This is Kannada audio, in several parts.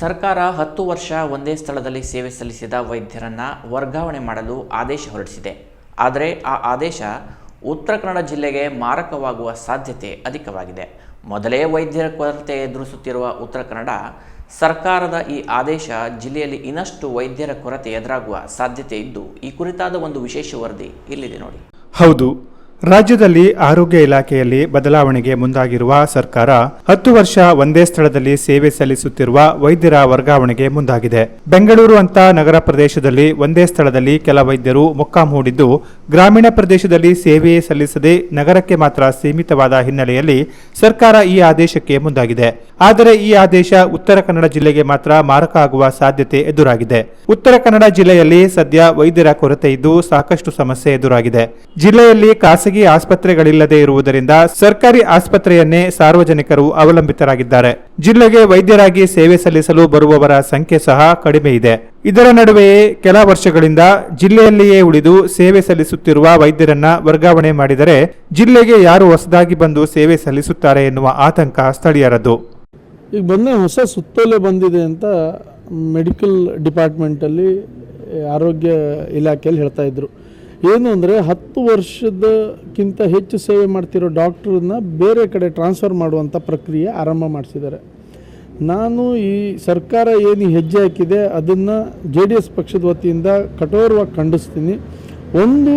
ಸರ್ಕಾರ ಹತ್ತು ವರ್ಷ ಒಂದೇ ಸ್ಥಳದಲ್ಲಿ ಸೇವೆ ಸಲ್ಲಿಸಿದ ವೈದ್ಯರನ್ನ ವರ್ಗಾವಣೆ ಮಾಡಲು ಆದೇಶ ಹೊರಡಿಸಿದೆ. ಆದರೆ ಆ ಆದೇಶ ಉತ್ತರ ಕನ್ನಡ ಜಿಲ್ಲೆಗೆ ಮಾರಕವಾಗುವ ಸಾಧ್ಯತೆ ಅಧಿಕವಾಗಿದೆ. ಮೊದಲೇ ವೈದ್ಯರ ಕೊರತೆ ಎದುರಿಸುತ್ತಿರುವ ಉತ್ತರ ಕನ್ನಡ, ಸರ್ಕಾರದ ಈ ಆದೇಶ ಜಿಲ್ಲೆಯಲ್ಲಿ ಇನ್ನಷ್ಟು ವೈದ್ಯರ ಕೊರತೆ ಎದುರಾಗುವ ಸಾಧ್ಯತೆ ಇದ್ದು, ಈ ಕುರಿತಾದ ಒಂದು ವಿಶೇಷ ವರದಿ ಇಲ್ಲಿದೆ ನೋಡಿ. ಹೌದು. ರಾಜ್ಯದಲ್ಲಿ ಆರೋಗ್ಯ ಇಲಾಖೆಯಲ್ಲಿ ಬದಲಾವಣೆಗೆ ಮುಂದಾಗಿರುವ ಸರ್ಕಾರ ಹತ್ತು ವರ್ಷ ಒಂದೇ ಸ್ಥಳದಲ್ಲಿ ಸೇವೆ ಸಲ್ಲಿಸುತ್ತಿರುವ ವೈದ್ಯರ ವರ್ಗಾವಣೆಗೆ ಮುಂದಾಗಿದೆ. ಬೆಂಗಳೂರು ಅಂತ ನಗರ ಪ್ರದೇಶದಲ್ಲಿ ಒಂದೇ ಸ್ಥಳದಲ್ಲಿ ಕೆಲ ವೈದ್ಯರು ಮೊಕ್ಕಾಂ ಹೂಡಿದ್ದು ಗ್ರಾಮೀಣ ಪ್ರದೇಶದಲ್ಲಿ ಸೇವೆ ಸಲ್ಲಿಸದೆ ನಗರಕ್ಕೆ ಮಾತ್ರ ಸೀಮಿತವಾದ ಹಿನ್ನೆಲೆಯಲ್ಲಿ ಸರ್ಕಾರ ಈ ಆದೇಶಕ್ಕೆ ಮುಂದಾಗಿದೆ. ಆದರೆ ಈ ಆದೇಶ ಉತ್ತರ ಕನ್ನಡ ಜಿಲ್ಲೆಗೆ ಮಾತ್ರ ಮಾರಕ ಆಗುವ ಸಾಧ್ಯತೆ ಎದುರಾಗಿದೆ. ಉತ್ತರ ಕನ್ನಡ ಜಿಲ್ಲೆಯಲ್ಲಿ ಸದ್ಯ ವೈದ್ಯರ ಕೊರತೆ ಇದ್ದು ಸಾಕಷ್ಟು ಸಮಸ್ಯೆ ಎದುರಾಗಿದೆ. ಜಿಲ್ಲೆಯಲ್ಲಿ ಖಾಸಗಿ ಆಸ್ಪತ್ರೆಗಳಿಲ್ಲದೆ ಇರುವುದರಿಂದ ಸರ್ಕಾರಿ ಆಸ್ಪತ್ರೆಯನ್ನೇ ಸಾರ್ವಜನಿಕರು ಅವಲಂಬಿತರಾಗಿದ್ದಾರೆ. ಜಿಲ್ಲೆಗೆ ವೈದ್ಯರಾಗಿ ಸೇವೆ ಸಲ್ಲಿಸಲು ಬರುವವರ ಸಂಖ್ಯೆ ಸಹ ಕಡಿಮೆ ಇದೆ. ಇದರ ನಡುವೆಯೇ ಕೆಲ ವರ್ಷಗಳಿಂದ ಜಿಲ್ಲೆಯಲ್ಲಿಯೇ ಉಳಿದು ಸೇವೆ ಸಲ್ಲಿಸುತ್ತಿರುವ ವೈದ್ಯರನ್ನ ವರ್ಗಾವಣೆ ಮಾಡಿದರೆ ಜಿಲ್ಲೆಗೆ ಯಾರು ಹೊಸದಾಗಿ ಬಂದು ಸೇವೆ ಸಲ್ಲಿಸುತ್ತಾರೆ ಎನ್ನುವ ಆತಂಕ ಸ್ಥಳೀಯರದ್ದು. ಈಗ ಬಂದ ಹೊಸ ಸುತ್ತೋಲೆ ಬಂದಿದೆ ಅಂತ ಮೆಡಿಕಲ್ ಡಿಪಾರ್ಟ್ಮೆಂಟಲ್ಲಿ ಆರೋಗ್ಯ ಇಲಾಖೆಯಲ್ಲಿ ಹೇಳ್ತಾ ಇದ್ರು. ಏನು ಅಂದರೆ ಹತ್ತು ವರ್ಷದಕ್ಕಿಂತ ಹೆಚ್ಚು ಸೇವೆ ಮಾಡ್ತಿರೋ ಡಾಕ್ಟ್ರನ್ನ ಬೇರೆ ಕಡೆ ಟ್ರಾನ್ಸ್ಫರ್ ಮಾಡುವಂಥ ಪ್ರಕ್ರಿಯೆ ಆರಂಭ ಮಾಡಿಸಿದ್ದಾರೆ. ನಾನು ಈ ಸರ್ಕಾರ ಏನು ಹೆಜ್ಜೆ ಹಾಕಿದೆ ಅದನ್ನು ಜೆ ಡಿ ಎಸ್ ಪಕ್ಷದ ವತಿಯಿಂದ ಕಠೋರವಾಗಿ ಖಂಡಿಸ್ತೀನಿ. ಒಂದು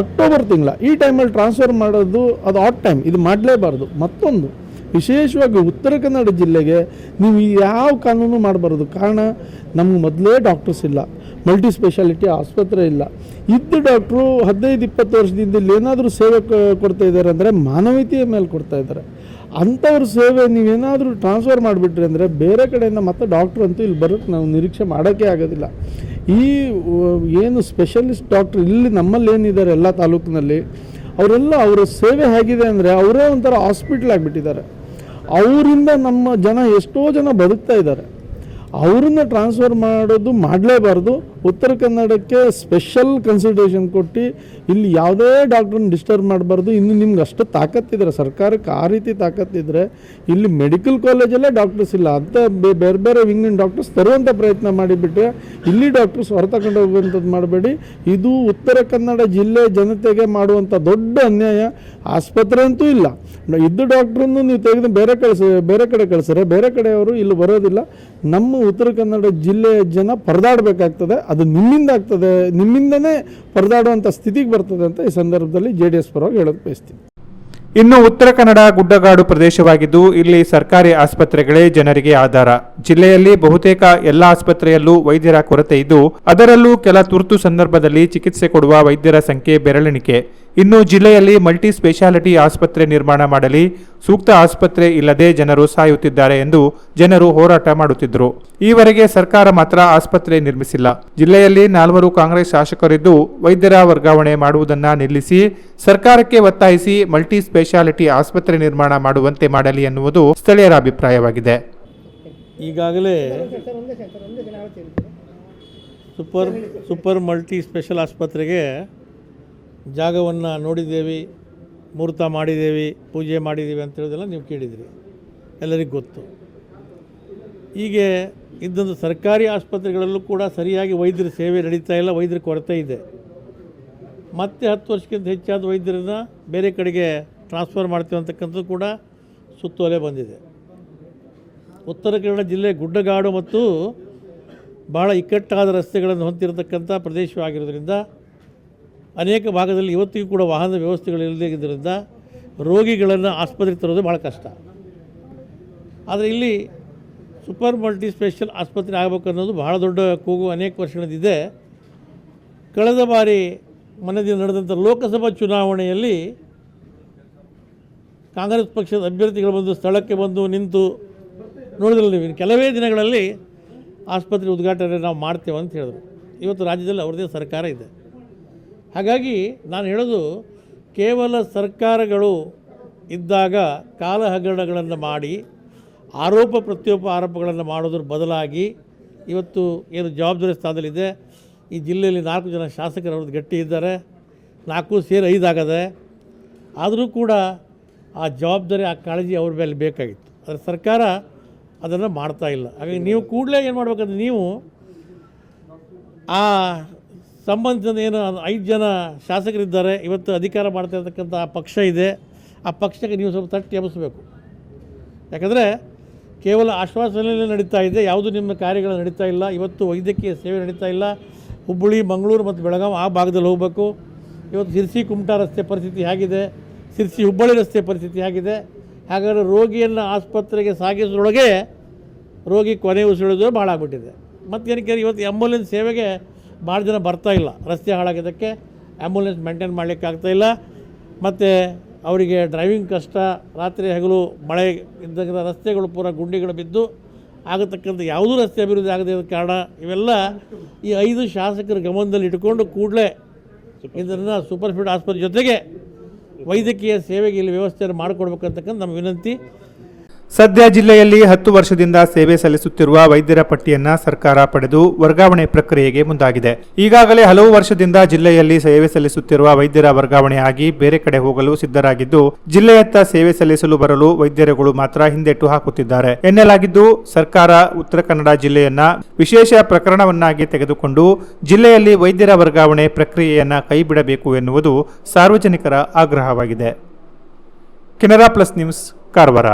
ಅಕ್ಟೋಬರ್ ತಿಂಗಳ, ಈ ಟೈಮಲ್ಲಿ ಟ್ರಾನ್ಸ್ಫರ್ ಮಾಡೋದು ಅದು ಆಟ್ ಟೈಮ್, ಇದು ಮಾಡಲೇಬಾರ್ದು. ಮತ್ತೊಂದು, ವಿಶೇಷವಾಗಿ ಉತ್ತರ ಕನ್ನಡ ಜಿಲ್ಲೆಗೆ ನೀವು ಯಾವ ಕಾನೂನು ಮಾಡಬಾರ್ದು. ಕಾರಣ, ನಮ್ಗೆ ಮೊದಲೇ ಡಾಕ್ಟರ್ಸ್ ಇಲ್ಲ. ಮಲ್ಟಿ ಸ್ಪೆಷಾಲಿಟಿ ಆಸ್ಪತ್ರೆ ಇಲ್ಲ. ಇದ್ದ ಡಾಕ್ಟ್ರು ಹದಿನೈದು, ಇಪ್ಪತ್ತು ವರ್ಷದಿಂದ ಇಲ್ಲಿ ಏನಾದರೂ ಸೇವೆ ಕೊಡ್ತಾ ಇದ್ದಾರೆ ಅಂದರೆ ಮಾನವೀಯತೆಯ ಮೇಲೆ ಕೊಡ್ತಾ ಇದ್ದಾರೆ. ಅಂಥವ್ರ ಸೇವೆ ನೀವೇನಾದರೂ ಟ್ರಾನ್ಸ್ಫರ್ ಮಾಡಿಬಿಟ್ರಿ ಅಂದರೆ ಬೇರೆ ಕಡೆಯಿಂದ ಮತ್ತೆ ಡಾಕ್ಟ್ರ್ ಅಂತೂ ಇಲ್ಲಿ ಬರೋಕ್ಕೆ ನಾವು ನಿರೀಕ್ಷೆ ಮಾಡೋಕ್ಕೆ ಆಗೋದಿಲ್ಲ. ಈ ಏನು ಸ್ಪೆಷಲಿಸ್ಟ್ ಡಾಕ್ಟ್ರ್ ಇಲ್ಲಿ ನಮ್ಮಲ್ಲಿ ಏನಿದ್ದಾರೆ ಎಲ್ಲ ತಾಲೂಕಿನಲ್ಲಿ, ಅವರೆಲ್ಲ ಅವರ ಸೇವೆ ಹೇಗಿದೆ ಅಂದರೆ ಅವರೇ ಒಂಥರ ಹಾಸ್ಪಿಟ್ಲ್ ಆಗಿಬಿಟ್ಟಿದ್ದಾರೆ. ಅವರಿಂದ ನಮ್ಮ ಜನ ಎಷ್ಟೋ ಜನ ಬದುಕ್ತಾ ಇದ್ದಾರೆ. ಅವ್ರನ್ನ ಟ್ರಾನ್ಸ್ಫರ್ ಮಾಡೋದು ಮಾಡಲೇಬಾರ್ದು. ಉತ್ತರ ಕನ್ನಡಕ್ಕೆ ಸ್ಪೆಷಲ್ ಕನ್ಸಿಡರೇಷನ್ ಕೊಟ್ಟು ಇಲ್ಲಿ ಯಾವುದೇ ಡಾಕ್ಟ್ರನ್ನ ಡಿಸ್ಟರ್ಬ್ ಮಾಡಬಾರ್ದು. ಇನ್ನು ನಿಮ್ಗೆ ಅಷ್ಟು ತಾಕತ್ತಿದ್ರೆ ಸರ್ಕಾರಕ್ಕೆ ಆ ರೀತಿ ತಾಕತ್ತಿದ್ರೆ ಇಲ್ಲಿ ಮೆಡಿಕಲ್ ಕಾಲೇಜಲ್ಲೇ ಡಾಕ್ಟರ್ಸ್ ಇಲ್ಲ. ಅಂತ ಬೇರೆ ಬೇರೆ ವಿಂಗಿನ ಡಾಕ್ಟರ್ಸ್ ತರುವಂಥ ಪ್ರಯತ್ನ ಮಾಡಿಬಿಟ್ರೆ ಇಲ್ಲಿ ಡಾಕ್ಟರ್ಸ್ ಹೊರತಕೊಂಡು ಹೋಗುವಂಥದ್ದು ಮಾಡಬೇಡಿ. ಇದು ಉತ್ತರ ಕನ್ನಡ ಜಿಲ್ಲೆ ಜನತೆಗೆ ಮಾಡುವಂಥ ದೊಡ್ಡ ಅನ್ಯಾಯ. ಆಸ್ಪತ್ರೆ ಅಂತೂ ಇಲ್ಲ. ಇದ್ದು ಡಾಕ್ಟ್ರನ್ನು ನೀವು ತೆಗೆದು ಬೇರೆ ಕಳಿಸ ಬೇರೆ ಕಡೆ ಕಳಿಸಿದ್ರೆ ಬೇರೆ ಕಡೆಯವರು ಇಲ್ಲಿ ಬರೋದಿಲ್ಲ. ನಮ್ಮ ಉತ್ತರ ಕನ್ನಡ ಜಿಲ್ಲೆಯ ಜನ ಪರದಾಡಬೇಕಾಗ್ತದೆ. ನಿಮ್ಮಿಂದ ಆಗ್ತದೆ, ನಿಮ್ಮಿಂದನೇ ಪರದಾಡುವಂಥ ಸ್ಥಿತಿಗೆ ಬರ್ತದೆ ಅಂತ ಈ ಸಂದರ್ಭದಲ್ಲಿ ಜೆ ಡಿ ಎಸ್ ಪರವಾಗಿ ಹೇಳೋದು ಬಯಸ್ತೀನಿ. ಇನ್ನು ಉತ್ತರ ಕನ್ನಡ ಗುಡ್ಡಗಾಡು ಪ್ರದೇಶವಾಗಿದ್ದು, ಇಲ್ಲಿ ಸರ್ಕಾರಿ ಆಸ್ಪತ್ರೆಗಳೇ ಜನರಿಗೆ ಆಧಾರ. ಜಿಲ್ಲೆಯಲ್ಲಿ ಬಹುತೇಕ ಎಲ್ಲ ಆಸ್ಪತ್ರೆಯಲ್ಲೂ ವೈದ್ಯರ ಕೊರತೆ ಇದ್ದು, ಅದರಲ್ಲೂ ಕೆಲ ತುರ್ತು ಸಂದರ್ಭದಲ್ಲಿ ಚಿಕಿತ್ಸೆ ಕೊಡುವ ವೈದ್ಯರ ಸಂಖ್ಯೆ ಬೆರಳೆಣಿಕೆ. ಇನ್ನು ಜಿಲ್ಲೆಯಲ್ಲಿ ಮಲ್ಟಿ ಸ್ಪೆಷಾಲಿಟಿ ಆಸ್ಪತ್ರೆ ನಿರ್ಮಾಣ ಮಾಡಲಿ ಸೂಕ್ತ ಆಸ್ಪತ್ರೆ ಇಲ್ಲದೆ ಜನರು ಸಾಯುತ್ತಿದ್ದಾರೆ ಎಂದು ಜನರು ಹೋರಾಟ ಮಾಡುತ್ತಿದ್ದರು. ಈವರೆಗೆ ಸರ್ಕಾರ ಮಾತ್ರ ಆಸ್ಪತ್ರೆ ನಿರ್ಮಿಸಿಲ್ಲ. ಜಿಲ್ಲೆಯಲ್ಲಿ ನಾಲ್ವರು ಕಾಂಗ್ರೆಸ್ ಶಾಸಕರಿದ್ದು ವೈದ್ಯರ ವರ್ಗಾವಣೆ ಮಾಡುವುದನ್ನು ನಿಲ್ಲಿಸಿ ಸರ್ಕಾರಕ್ಕೆ ಒತ್ತಾಯಿಸಿ ಮಲ್ಟಿ ಸ್ಪೆಷಾಲಿಟಿ ಆಸ್ಪತ್ರೆ ನಿರ್ಮಾಣ ಮಾಡುವಂತೆ ಮಾಡಲಿ ಎನ್ನುವುದು ಸ್ಥಳೀಯರ ಅಭಿಪ್ರಾಯವಾಗಿದೆ. ಈಗಾಗಲೇ ಸೂಪರ್ ಸೂಪರ್ ಮಲ್ಟಿ ಸ್ಪೆಷಲ್ ಆಸ್ಪತ್ರೆಗೆ ಜಾಗವನ್ನು ನೋಡಿದ್ದೇವೆ, ಮುಹೂರ್ತ ಮಾಡಿದ್ದೇವೆ, ಪೂಜೆ ಮಾಡಿದ್ದೀವಿ ಅಂತ ಹೇಳೋದೆಲ್ಲ ನೀವು ಕೇಳಿದಿರಿ. ಎಲ್ಲರಿಗೂ ಗೊತ್ತು. ಹೀಗೆ ಇದ್ದಂಥ ಸರ್ಕಾರಿ ಆಸ್ಪತ್ರೆಗಳಲ್ಲೂ ಕೂಡ ಸರಿಯಾಗಿ ವೈದ್ಯರ ಸೇವೆ ನಡೀತಾ ಇಲ್ಲ, ವೈದ್ಯರ ಕೊರತೆ ಇದೆ. ಮತ್ತೆ ಹತ್ತು ವರ್ಷಕ್ಕಿಂತ ಹೆಚ್ಚಾದ ವೈದ್ಯರನ್ನ ಬೇರೆ ಕಡೆಗೆ ಟ್ರಾನ್ಸ್ಫರ್ ಮಾಡ್ತೀವಿ ಅಂತಕ್ಕಂಥದ್ದು ಕೂಡ ಸುತ್ತೋಲೆ ಬಂದಿದೆ. ಉತ್ತರ ಕನ್ನಡ ಜಿಲ್ಲೆ ಗುಡ್ಡಗಾಡು ಮತ್ತು ಬಹಳ ಇಕ್ಕಟ್ಟಾದ ರಸ್ತೆಗಳನ್ನು ಹೊಂದಿರತಕ್ಕಂಥ ಪ್ರದೇಶವಾಗಿರೋದ್ರಿಂದ ಅನೇಕ ಭಾಗದಲ್ಲಿ ಇವತ್ತಿಗೂ ಕೂಡ ವಾಹನದ ವ್ಯವಸ್ಥೆಗಳಿಲ್ಲದೇ ಇದ್ದರಿಂದ ರೋಗಿಗಳನ್ನು ಆಸ್ಪತ್ರೆಗೆ ತರೋದು ಭಾಳ ಕಷ್ಟ. ಆದರೆ ಇಲ್ಲಿ ಸೂಪರ್ ಮಲ್ಟಿ ಸ್ಪೆಷಲ್ ಆಸ್ಪತ್ರೆ ಆಗಬೇಕು ಅನ್ನೋದು ಬಹಳ ದೊಡ್ಡ ಕೂಗು ಅನೇಕ ವರ್ಷಗಳಿದೆ ಕಳೆದ ಬಾರಿ ಮನೆಯಲ್ಲಿ ನಡೆದಂಥ ಲೋಕಸಭಾ ಚುನಾವಣೆಯಲ್ಲಿ ಕಾಂಗ್ರೆಸ್ ಪಕ್ಷದ ಅಭ್ಯರ್ಥಿಗಳು ಬಂದು ಸ್ಥಳಕ್ಕೆ ಬಂದು ನಿಂತು ನೋಡಿದ್ರಲ್ಲ ನೀವು ಕೆಲವೇ ದಿನಗಳಲ್ಲಿ ಆಸ್ಪತ್ರೆ ಉದ್ಘಾಟನೆ ನಾವು ಮಾಡ್ತೇವೆ ಅಂತ ಹೇಳಿದ್ರು. ಇವತ್ತು ರಾಜ್ಯದಲ್ಲಿ ಅವ್ರದ್ದೇ ಸರ್ಕಾರ ಇದೆ. ಹಾಗಾಗಿ ನಾನು ಹೇಳೋದು ಕೇವಲ ಸರ್ಕಾರಗಳು ಇದ್ದಾಗ ಕಾಲ ಹಗರಣಗಳನ್ನು ಮಾಡಿ, ಆರೋಪ ಪ್ರತಿಯೊಬ್ಬ ಆರೋಪಗಳನ್ನು ಮಾಡೋದ್ರ ಬದಲಾಗಿ ಇವತ್ತು ಏನು ಜವಾಬ್ದಾರಿ ಸ್ಥಾನದಲ್ಲಿದೆ. ಈ ಜಿಲ್ಲೆಯಲ್ಲಿ ನಾಲ್ಕು ಜನ ಶಾಸಕರವ್ರದ್ದು ಗಟ್ಟಿ ಇದ್ದಾರೆ. ನಾಲ್ಕು ಸೇರಿ ಐದಾಗದೆ ಆದರೂ ಕೂಡ ಆ ಜವಾಬ್ದಾರಿ, ಆ ಕಾಳಜಿ ಅವ್ರ ಮೇಲೆ ಬೇಕಾಗಿತ್ತು. ಆದರೆ ಸರ್ಕಾರ ಅದನ್ನು ಮಾಡ್ತಾ ಇಲ್ಲ. ಹಾಗಾಗಿ ನೀವು ಕೂಡಲೇ ಏನು ಮಾಡ್ಬೇಕಂದ್ರೆ ನೀವು ಆ ಸಂಬಂಧಿಸಿದ ಏನು ಐದು ಜನ ಶಾಸಕರಿದ್ದಾರೆ, ಇವತ್ತು ಅಧಿಕಾರ ಮಾಡ್ತಾ ಇರ್ತಕ್ಕಂಥ ಪಕ್ಷ ಇದೆ. ಆ ಪಕ್ಷಕ್ಕೆ ನೀವು ಸ್ವಲ್ಪ ತಟ್ಟಿ ಎಬ್ಬಿಸ್ಬೇಕು. ಯಾಕಂದರೆ ಕೇವಲ ಆಶ್ವಾಸನೆಯಲ್ಲೇ ನಡೀತಾ ಇದೆ, ಯಾವುದು ನಿಮ್ಮ ಕಾರ್ಯಗಳು ನಡೀತಾ ಇಲ್ಲ. ಇವತ್ತು ವೈದ್ಯಕೀಯ ಸೇವೆ ನಡೀತಾ ಇಲ್ಲ. ಹುಬ್ಬಳ್ಳಿ, ಮಂಗಳೂರು ಮತ್ತು ಬೆಳಗಾವಿ ಆ ಭಾಗದಲ್ಲಿ ಹೋಗಬೇಕು. ಇವತ್ತು ಸಿರ್ಸಿ ಕುಮಟಾ ರಸ್ತೆ ಪರಿಸ್ಥಿತಿ ಹೇಗಿದೆ. ಸಿರ್ಸಿ ಹುಬ್ಬಳ್ಳಿ ರಸ್ತೆ ಪರಿಸ್ಥಿತಿ ಹೇಗಿದೆ. ಹಾಗಾದರೆ ರೋಗಿಯನ್ನು ಆಸ್ಪತ್ರೆಗೆ ಸಾಗಿಸೋದ್ರೊಳಗೆ ರೋಗಿ ಕೊನೆ ಉಸಿಳೋದು ಭಾಳ ಆಗ್ಬಿಟ್ಟಿದೆ ಮತ್ತು ಏನಕ್ಕೆ ಇವತ್ತು ಆ್ಯಂಬುಲೆನ್ಸ್ ಸೇವೆಗೆ ಭಾಳ ಜನ ಬರ್ತಾ ಇಲ್ಲ. ರಸ್ತೆ ಹಾಳಾಗಿದ್ದಕ್ಕೆ ಆ್ಯಂಬುಲೆನ್ಸ್ ಮೇಂಟೈನ್ ಮಾಡಲಿಕ್ಕಾಗ್ತಾಯಿಲ್ಲ ಮತ್ತು ಅವರಿಗೆ ಡ್ರೈವಿಂಗ್ ಕಷ್ಟ, ರಾತ್ರಿ ಹಗಲು ಮಳೆ ಇದ್ದಾಗ ರಸ್ತೆಗಳು ಪೂರ ಗುಂಡಿಗಳು ಬಿದ್ದು ಆಗತಕ್ಕಂಥ ಯಾವುದೂ ರಸ್ತೆ ಅಭಿವೃದ್ಧಿ ಆಗದೇ ಇರೋ ಕಾರಣ ಇವೆಲ್ಲ ಈ ಐದು ಶಾಸಕರ ಗಮನದಲ್ಲಿ ಇಟ್ಕೊಂಡು ಕೂಡಲೇ ಇದನ್ನು ಸೂಪರ್ ಸ್ಪೀಡ್ ಆಸ್ಪತ್ರೆ ಜೊತೆಗೆ ವೈದ್ಯಕೀಯ ಸೇವೆಗೆ ಇಲ್ಲಿ ವ್ಯವಸ್ಥೆಯನ್ನು ಮಾಡಿಕೊಡ್ಬೇಕಂತಕ್ಕಂಥ ನಮ್ಮ ವಿನಂತಿ. ಸದ್ಯ ಜಿಲ್ಲೆಯಲ್ಲಿ ಹತ್ತು ವರ್ಷದಿಂದ ಸೇವೆ ಸಲ್ಲಿಸುತ್ತಿರುವ ವೈದ್ಯರ ಪಟ್ಟಿಯನ್ನ ಸರ್ಕಾರ ಪಡೆದು ವರ್ಗಾವಣೆ ಪ್ರಕ್ರಿಯೆಗೆ ಮುಂದಾಗಿದೆ. ಈಗಾಗಲೇ ಹಲವು ವರ್ಷದಿಂದ ಜಿಲ್ಲೆಯಲ್ಲಿ ಸೇವೆ ಸಲ್ಲಿಸುತ್ತಿರುವ ವೈದ್ಯರ ವರ್ಗಾವಣೆ ಆಗಿ ಬೇರೆ ಕಡೆ ಹೋಗಲು ಸಿದ್ಧರಾಗಿದ್ದು, ಜಿಲ್ಲೆಯತ್ತ ಸೇವೆ ಸಲ್ಲಿಸಲು ಬರಲು ವೈದ್ಯರುಗಳು ಮಾತ್ರ ಹಿಂದೆಟ್ಟು ಹಾಕುತ್ತಿದ್ದಾರೆ. ಎನ್ನಲಾಗಿದ್ದು, ಸರ್ಕಾರ ಉತ್ತರ ಕನ್ನಡ ಜಿಲ್ಲೆಯನ್ನ ವಿಶೇಷ ಪ್ರಕರಣವನ್ನಾಗಿ ತೆಗೆದುಕೊಂಡು ಜಿಲ್ಲೆಯಲ್ಲಿ ವೈದ್ಯರ ವರ್ಗಾವಣೆ ಪ್ರಕ್ರಿಯೆಯನ್ನ ಕೈಬಿಡಬೇಕು ಎನ್ನುವುದು ಸಾರ್ವಜನಿಕರ ಆಗ್ರಹವಾಗಿದೆ. Canara plus news, Karwar.